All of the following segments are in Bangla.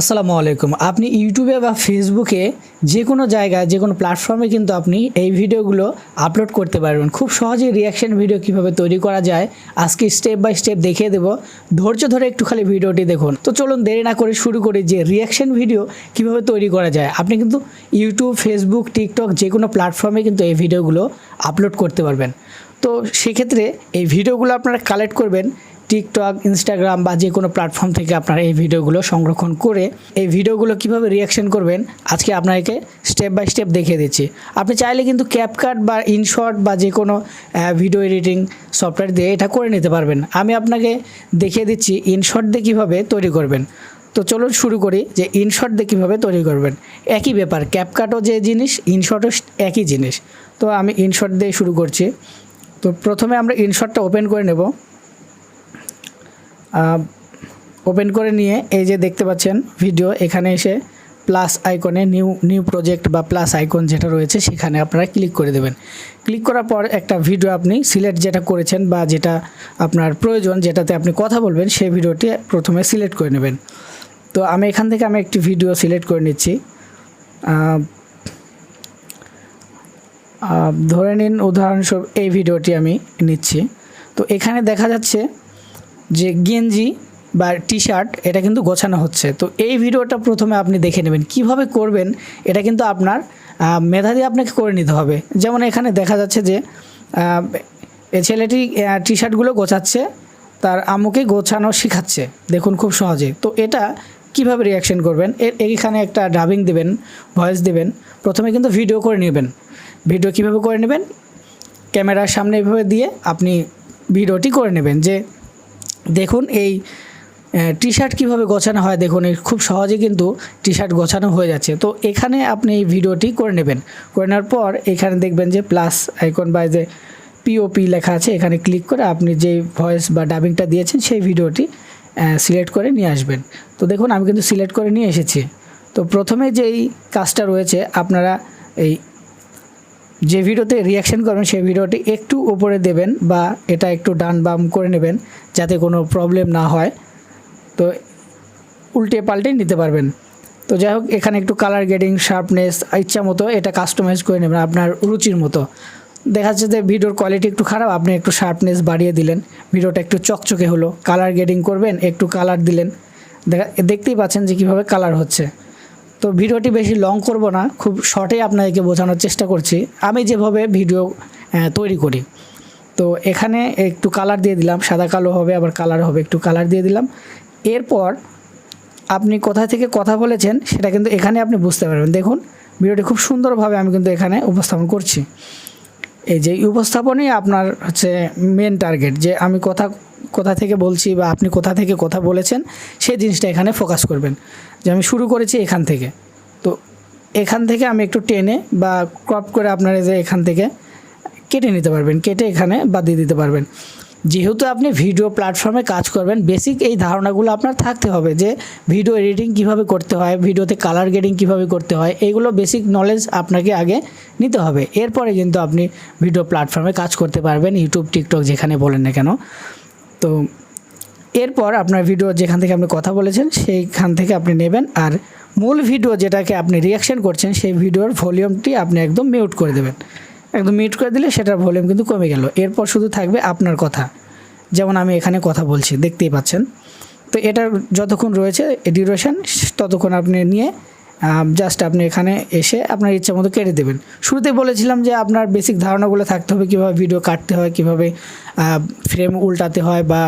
আসসালামু আলাইকুম। আপনি ইউটিউবে বা ফেসবুকে যে কোনো জায়গায়, যে কোনো প্ল্যাটফর্মে কিন্তু আপনি এই ভিডিওগুলো আপলোড করতে পারবেন। খুব সহজেই রিয়াকশন ভিডিও কীভাবে তৈরি করা যায়, আজকে স্টেপ বাই স্টেপ দেখিয়ে দেবো। ধৈর্য ধরে একটু খালি ভিডিওটি দেখুন। তো চলুন দেরি না করে শুরু করি যে রিয়াকশন ভিডিও কীভাবে তৈরি করা যায়। আপনি কিন্তু ইউটিউব ফেসবুক টিকটক যে কোনো প্ল্যাটফর্মে কিন্তু এই ভিডিওগুলো আপলোড করতে পারবেন। তো সেক্ষেত্রে এই ভিডিওগুলো আপনারা কালেক্ট করবেন টিকটক ইনস্টাগ্রাম বা যে কোনো প্ল্যাটফর্ম থেকে আপনারা এই ভিডিওগুলো সংরক্ষণ করে এই ভিডিওগুলো কীভাবে রিয়াকশন করবেন, আজকে আপনাকে স্টেপ বাই স্টেপ দেখিয়ে দিচ্ছি। আপনি চাইলে কিন্তু ক্যাপকাট বা ইনশর্ট বা যে কোনো ভিডিও এডিটিং সফটওয়্যার দিয়ে এটা করে নিতে পারবেন। আমি আপনাকে দেখিয়ে দিচ্ছি ইনশর্ট দিয়ে কীভাবে তৈরি করবেন। তো চলুন শুরু করি যে ইনশর্ট দিয়ে কীভাবে তৈরি করবেন। একই ব্যাপার ক্যাপকাটও যে জিনিস ইনশর্টও একই জিনিস। তো আমি ইনশর্ট দিয়ে শুরু করছি। তো প্রথমে আমরা ইনশর্টটা ওপেন করে নেব। ওপেন করে নিয়ে এই যে দেখতে পাচ্ছেন ভিডিও এখানে এসে প্লাস আইকনে নিউ নিউ প্রজেক্ট বা প্লাস আইকন যেটা রয়েছে সেখানে আপনারা ক্লিক করে দেবেন। ক্লিক করার পর একটা ভিডিও আপনি সিলেক্ট যেটা করেছেন বা যেটা আপনার প্রয়োজন, যেটাতে আপনি কথা বলবেন, সেই ভিডিওটি প্রথমে সিলেক্ট করে নেবেন। তো আমি এখান থেকে আমি একটি ভিডিও সিলেক্ট করে নিচ্ছি। ধরে নিন উদাহরণস্বরূপ এই ভিডিওটি আমি নিচ্ছি। তো এখানে দেখা যাচ্ছে যে গেঞ্জি বা টি শার্ট এটা কিন্তু গোছানো হচ্ছে। তো এই ভিডিওটা প্রথমে আপনি দেখে নেবেন, কীভাবে করবেন এটা কিন্তু আপনার মেধা দিয়ে আপনাকে করে নিতে হবে। যেমন এখানে দেখা যাচ্ছে যে ছেলেটি টি শার্টগুলো গোছাচ্ছে, তার আম্মুকে গোছানো শেখাচ্ছে। দেখুন খুব সহজে। তো এটা কীভাবে রিয়াকশন করবেন? এর, এইখানে একটা ডাবিং দেবেন ভয়েস দেবেন। প্রথমে কিন্তু ভিডিও করে নেবেন। ভিডিও কীভাবে করে নেবেন? ক্যামেরার সামনে এভাবে দিয়ে আপনি ভিডিওটি করে নেবেন যে দেখুন এই টি শার্ট কীভাবে গোছানো হয়, দেখুন এই খুব সহজে কিন্তু টি শার্ট গোছানো হয়ে যাচ্ছে। তো এখানে আপনি এই ভিডিওটি করে নেবেন। করে নেওয়ার পর এখানে দেখবেন যে প্লাস আইকন বা যে পিওপি লেখা আছে। এখানে ক্লিক করে আপনি যে ভয়েস বা ডাবিংটা দিয়েছেন, সেই ভিডিওটি সিলেক্ট করে নিয়ে আসবেন। তো দেখুন আমি কিন্তু সিলেক্ট করে নিয়ে এসেছি। তো প্রথমে যেই কাজটা রয়েছে, আপনারা এই যে ভিডিওতে রিয়াকশন করবেন সেই ভিডিওটি একটু উপরে দেবেন বা এটা একটু ডান বাম করে নেবেন যাতে কোনো প্রবলেম না হয়। তো উল্টে পাল্টে নিতে পারবেন। তো যাই হোক, এখানে একটু কালার গ্রেডিং শার্পনেস ইচ্ছা মতো এটা কাস্টমাইজ করে নেবেন আপনার রুচির মতো। দেখা যাচ্ছে যে ভিডিওর কোয়ালিটি একটু খারাপ, আপনি একটু শার্পনেস বাড়িয়ে দিলেন। ভিডিওটা একটু চকচকে হলো। কালার গ্রেডিং করবেন, একটু কালার দিলেন। দেখা, দেখতেই পাচ্ছেন যে কীভাবে কালার হচ্ছে। তো ভিডিওটি বেশি লং করব না, খুব শর্টে আপনাদেরকে বোঝানোর চেষ্টা করছি। আমি যেভাবে ভিডিও তৈরি করি। তো এখানে একটু কালার দিয়ে দিলাম, সাদা কালো হবে, আবার কালার হবে, একটু কালার দিয়ে দিলাম। এরপর আপনি কোথা থেকে কথা বলেছেন, সেটা কিন্তু এখানে আপনি বুঝতে পারবেন। দেখুন, ভিডিওটি খুব সুন্দরভাবে আমি কিন্তু এখানে উপস্থাপন করছি। এই যে উপস্থাপনই আপনার হচ্ছে মেন টার্গেট যে আমি কথা কোথা থেকে বলছি বা আপনি কোথা থেকে কথা বলেছেন সেই জিনিসটা এখানে ফোকাস করবেন। যে আমি শুরু করেছি এখান থেকে। তো এখান থেকে আমি একটু টেনে বা ক্রপ করে আপনার যে এখান থেকে কেটে নিতে পারবেন, কেটে এখানে বাদ দিয়ে দিতে পারবেন। যেহেতু আপনি ভিডিও প্ল্যাটফর্মে কাজ করবেন বেসিক এই ধারণাগুলো আপনার থাকতে হবে যে ভিডিও এডিটিং কীভাবে করতে হয় ভিডিওতে কালার গ্রেডিং কীভাবে করতে হয় এইগুলো বেসিক নলেজ আপনাকে আগে নিতে হবে। এরপরে কিন্তু আপনি ভিডিও প্ল্যাটফর্মে কাজ করতে পারবেন ইউটিউব টিকটক যেখানে বলেন না কেন। তো এরপর আপনার ভিডিও যেখান থেকে আপনি কথা বলেছেন, সেইখান থেকে আপনি নেবেন আর মূল ভিডিও যেটাকে আপনি রিয়াকশন করছেন, সেই ভিডিওর ভলিউমটি আপনি একদম মিউট করে দেবেন। একদম মিউট করে দিলে সেটার ভলিউম কিন্তু কমে গেল। এরপর শুধু থাকবে আপনার কথা। যেমন আমি এখানে কথা বলছি, দেখতেই পাচ্ছেন। তো এটার যতক্ষণ রয়েছে ডিউরেশন ততক্ষণ আপনি নিয়ে জাস্ট আপনি এখানে এসে আপনার ইচ্ছা মতো কেটে দেবেন। শুরুতে বলেছিলাম যে আপনার বেসিক ধারণাগুলো থাকতে হবে, কীভাবে ভিডিও কাটতে হয়, কীভাবে ফ্রেম উল্টাতে হয় বা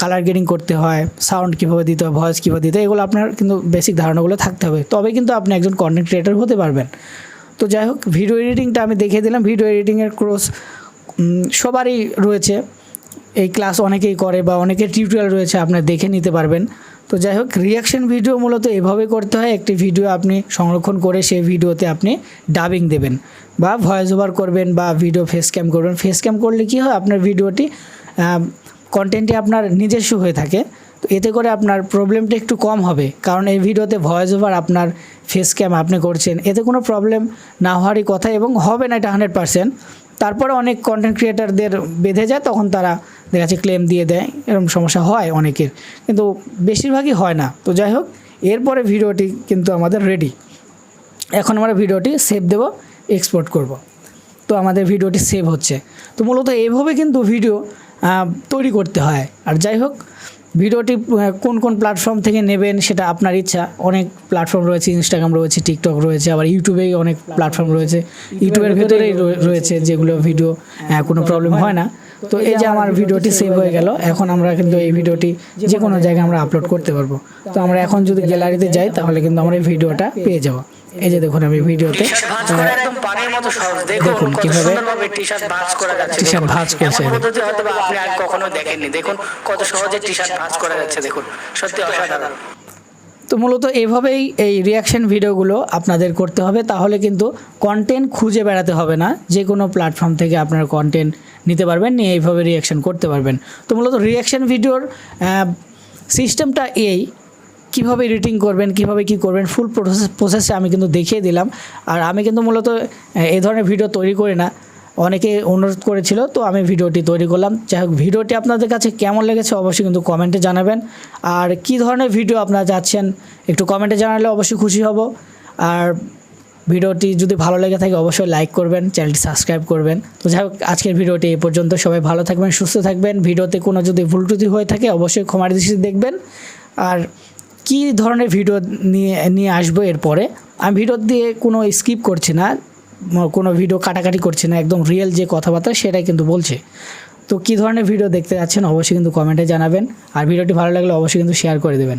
কালার গ্রেডিং করতে হয় সাউন্ড কীভাবে দিতে হয় ভয়েস কীভাবে দিতে হয়, এগুলো আপনার কিন্তু বেসিক ধারণাগুলো থাকতে হবে। তবে কিন্তু আপনি একজন কন্টেন্ট ক্রিয়েটার হতে পারবেন। তো যাই হোক ভিডিও এডিটিংটা আমি দেখিয়ে দিলাম। ভিডিও এডিটিংয়ের কোর্স সবারই রয়েছে। এই ক্লাস অনেকেই করে বা অনেকের টিউটোরিয়াল রয়েছে, আপনার দেখে নিতে পারবেন। তো যাই হোক রিয়াকশন ভিডিও মূলত এভাবে করতে হয়। একটি ভিডিও আপনি সংরক্ষণ করে সেই ভিডিওতে আপনি ডাবিং দেবেন বা ভয়েস ওভার করবেন বা ভিডিও ফেস ক্যাম করবেন। ফেস ক্যাম করলে কী হয়, আপনার ভিডিওটি কন্টেন্টটি আপনার নিজস্ব হয়ে থাকে। তো এতে করে আপনার প্রবলেমটা একটু কম হবে। কারণ এই ভিডিওতে ভয়েস ওভার আপনার ফেস ক্যাম আপনি করছেন। এতে কোনো প্রবলেম না হওয়ারই কথা এবং হবে না এটা হান্ড্রেড পারসেন্ট তারপরে অনেক কন্টেন্ট ক্রিয়েটারদের বেঁধে যায়, তখন তারা দেখা যাচ্ছে ক্লেম দিয়ে দেয় এরকম সমস্যা হয় অনেকের। কিন্তু বেশিরভাগই হয় না। তো যাই হোক এরপরে ভিডিওটি কিন্তু আমাদের রেডি এখন আমরা ভিডিওটি সেভ দেব এক্সপোর্ট করব। তো আমাদের ভিডিওটি সেভ হচ্ছে। তো মূলত এইভাবে কিন্তু ভিডিও তৈরি করতে হয়। আর যাই হোক ভিডিওটি কোন কোন প্ল্যাটফর্ম থেকে নেবেন সেটা আপনার ইচ্ছা। অনেক প্ল্যাটফর্ম রয়েছে ইনস্টাগ্রাম রয়েছে টিকটক রয়েছে আবার ইউটিউবেই অনেক প্ল্যাটফর্ম রয়েছে। ইউটিউবের ভেতরেই রয়ে- রয়েছে। যেগুলো ভিডিও কোনো প্রবলেম হয় না। তো এই যে আমার ভিডিওটি সেভ হয়ে গেল। এখন আমরা কিন্তু এই ভিডিওটি যে কোনো জায়গায় আমরা আপলোড করতে পারব। তো আমরা এখন যদি গ্যালারিতে যাই তাহলে কিন্তু আমরা এই ভিডিওটা পেয়ে যাব। এই যে দেখুন আমি ভিডিওতে টি-শার্ট ভাঁজ করা একদম পানির মতো সহজ দেখুন কীভাবে ভাঁজ। করছে। বা আপনি আর কখনো দেখেননি। দেখুন কত সহজে টি-শার্ট ভাঁজ করা যাচ্ছে। দেখুন সত্যি অসাধারণ। তো মূলত এইভাবেই এই রিয়াকশন ভিডিওগুলো আপনাদের করতে হবে। তাহলে কিন্তু কন্টেন্ট খুঁজে বেড়াতে হবে না। যে কোনো প্ল্যাটফর্ম থেকে আপনার কন্টেন্ট নিতে পারবেন, নিয়ে এইভাবে রিয়াকশন করতে পারবেন। তো মূলত রিয়াকশন ভিডিওর সিস্টেমটা এই, কীভাবে এডিটিং করবেন, কীভাবে কি করবেন ফুল প্রসেস প্রসেসে আমি কিন্তু দেখিয়ে দিলাম। আর আমি কিন্তু মূলত এই ধরনের ভিডিও তৈরি করি না। অনেকে অনুরোধ করেছিল, তো আমি ভিডিওটি তৈরি করলাম। যাই হোক, ভিডিওটি আপনাদের কাছে কেমন লেগেছে অবশ্যই কিন্তু কমেন্টে জানাবেন। আর কি ধরনের ভিডিও আপনারা যাচ্ছেন একটু কমেন্টে জানালে অবশ্যই খুশি হব। আর ভিডিওটি যদি ভালো লেগে থাকে অবশ্যই লাইক করবেন চ্যানেলটি সাবস্ক্রাইব করবেন। তো যাই হোক, আজকের ভিডিওটি এই পর্যন্ত। সবাই ভালো থাকবেন, সুস্থ থাকবেন। ভিডিওতে কোনো যদি ভুল ত্রুটি হয়ে থাকে অবশ্যই ক্ষমার দৃষ্টি দেখবেন। আর কী ধরনের ভিডিও নিয়ে নিয়ে আসব এরপরে? আমি ভিডিও দিয়ে কোনো স্কিপ করছি না কোনো ভিডিও কাটাকাটি করছি না, একদম রিয়েল যে কথাবার্তা সেটাই কিন্তু বলছে। তো কী ধরনের ভিডিও দেখতে যাচ্ছেন অবশ্যই কিন্তু কমেন্টে জানাবেন। আর ভিডিওটি ভালো লাগলে অবশ্যই কিন্তু শেয়ার করে দেবেন।